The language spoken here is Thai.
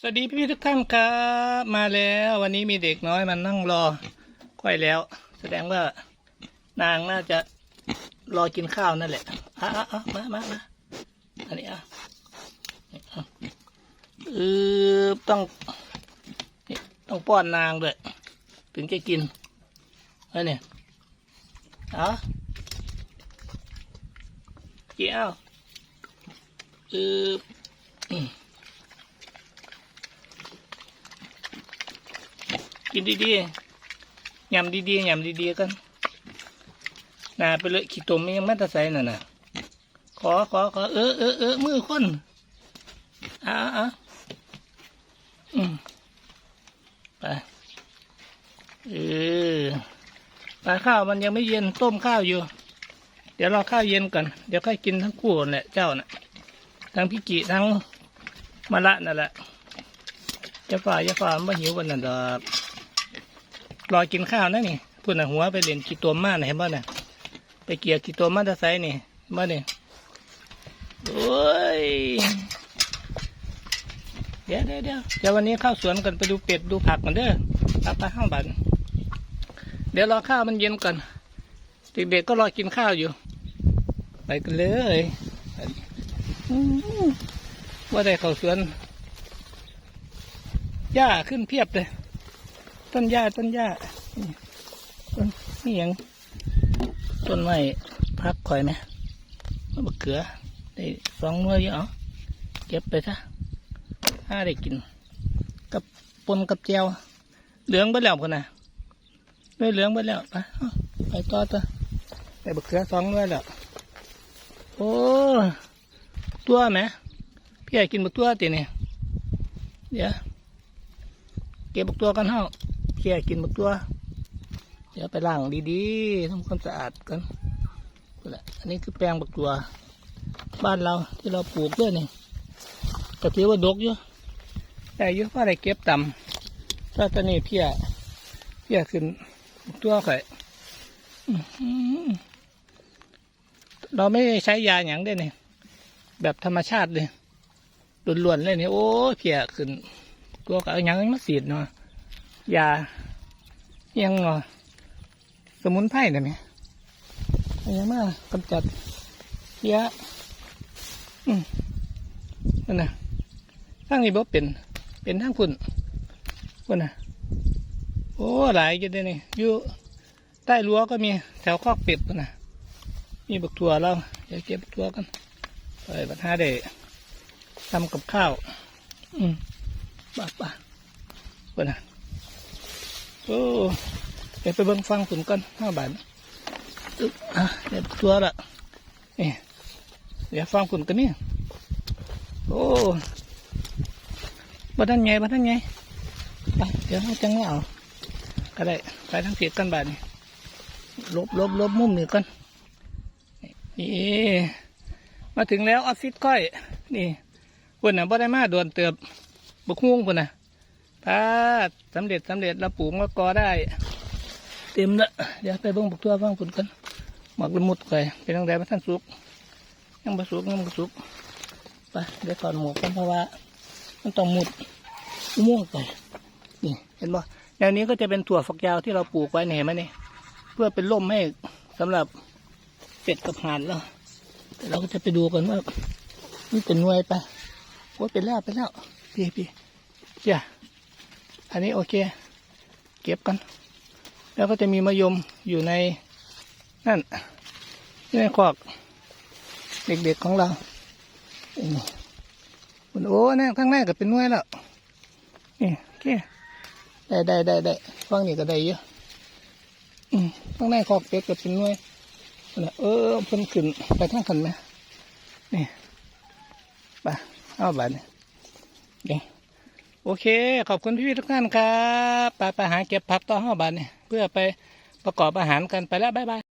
สวัสดีพี่ทุกท่านครับมาแล้ววันนี้มีเด็กน้อยมานั่งรอค่อยแล้ว แสดงว่านางน่าจะรอกินข้าวนั่นแหละอะอะอะมามามาอันนี้อะเออต้องต้องป้อนนางด้วยถึงจะกินอันนี้เอาเกี่ยวเอออืม กินดีๆยำดีๆยำดีๆกันนาไปเลยขี้ตมยังไม่ตะใส่น่ะนะขอขอขอเออเออเออมือคนอะอะอืมไปเออปลาข้าวมันยังไม่เย็นต้มข้าวอยู่ เดี๋ยวรอข้าวเย็นก่อนเดี๋ยวค่อยกินทั้งคู่นั่นแหละเจ้าน่ะทั้งพิกิทั้งมะละนั่นแหละจะฝ่าจะฝ่าไม่หิววันนั้นดอก รอกินข้าวนะนี่พุ่นน่ะหัวไปเล่นกี่ตัวมาน่ะเห็นบ่น่ะไปเกี่ยวกี่ตัวมาตะไซนี่บ่เนี่ยโอ้ยเดี๋ยวเดี๋ยวเดี๋ยวเดี๋ยววันนี้เข้าสวนกันไปดูเป็ดดูผักกันเด้อไปไปห้างบันเดี๋ยวรอข้าวมันเย็นก่อนเด็กๆก็รอกินข้าวอยู่ ไปกันเลยว่าได้เข้าสวนหญ้าขึ้นเพียบเลย ต้นหญ้าต้นหญ้านี่ต้นนี่ยังต้นไม้พักคอยไหมมะเขือได้สองหน่วยอยู่เอเก็บไปซะห้าได้กิน กับปนกับแจวเหลืองไปแล้วคนน่ะไม่เหลืองไปแล้วไปเอาไปต่อต่อไปมะเขือสองหน่วยแล้วโอ้ตัวไหมพี่อยากกินบักตัวตีเนี่ยเดี๋ยวเก็บบักตัวกันเฮา แค่กินบักตัว เดี๋ยวไปล้างดีๆทำความสะอาดกันนั่นแหละอันนี้คือแปลงบักตัว บ้านเราที่เราปลูกด้วยนี่ก็ถือว่าดกอยู่แต่อยุ่เพราะอะไรเก็บต่ำถ้าตอนนี้เพี้ยเพี้ยขึ้นบกตัวข่อยเราไม่ใช้ยาอย่างได้เนี่ยแบบธรรมชาติเลยล้วนๆเลยนี่โอ้เพี้ยขึ้นตัวก็เอาหยังมาสีดเนาะ ยายังสมุนไพรได้ไหมเอาหยังมากำจัดเพี้ยอืมนั่นนะทั้งนี้บ่เป็น เป็นทั้งฝุ่นฝุ่นนะโอ้หลายอยู่เด้นี่อยู่ใต้รั้วก็มีแถวคอกเป็ดพุ่นนะมีบักถั่วเราเดี๋ยวเก็บบักถั่วกันไปบัดหาได้ทำกับข้าว อืมบ้าบ้าพื่นนะ โอ้เดี๋ยวไปเบิ่งฟังฝุ่นก่อนห้าบาทอะเดี๋ยวตัวละนี่เดี๋ยวฟังฝุ่นกันนี่โอ้บ้านไงบ้านไงไปเดี๋ยวเราจังเอาก็ได้ไปทั้งเสียกันบาทนี่ลบลบลบมุมนี่ก่อนนี่มาถึงแล้วออฟฟิศก้อย นี่คนน่ะบ่ได้มาโดวนเติบบกฮวงคนน่ะ พาสำเร็จสำเร็จเราปลูกมะกอได้ เต็มละเดี๋ยวไปเบิ่งบักทั่วฟังผลกันหมักละมุดไปเป็นตั้งแต่มาท่านสุกยังบะสุกยังบะสุกไปเดี๋ยวถอดหมวกกันเพราะว่า มันต้องมุดอุโม่วงไปนี่เห็นบ่แนวนี้ก็จะเป็นถั่วฝักยาวที่เราปลูกไว้เห็นไหมนี่เพื่อเป็นร่มให้สำหรับเป็ดกับห่านแล้วแต่เราก็จะไปดูกันว่านี่เป็นหน่วยไปว่าเป็นแล้วเป็นแล้วพี่พี่เจ้า อันนี้โอเค เก็บกัน แล้วก็จะมีมะยมอยู่ในนั่นในคอกเด็กๆของเราโอ้นั่นข้างหน้าก็เป็นน่วยแล้ว นี่โอเคได้ได้ได้ได้ฟังนี่ก็ได้เยอะอืมข้างในคอกเป็ดก็เป็นน่วยเออเพิ่นขึ้นไปทางขันไหมนี่ไปเอาบัตรเดี๋ย โอเค ขอบคุณพี่ๆทุกท่านครับไปไปหาเก็บผักต่อห้าบาทเนี่ยเพื่อไปประกอบอาหารกันไปแล้วบ๊ายบาย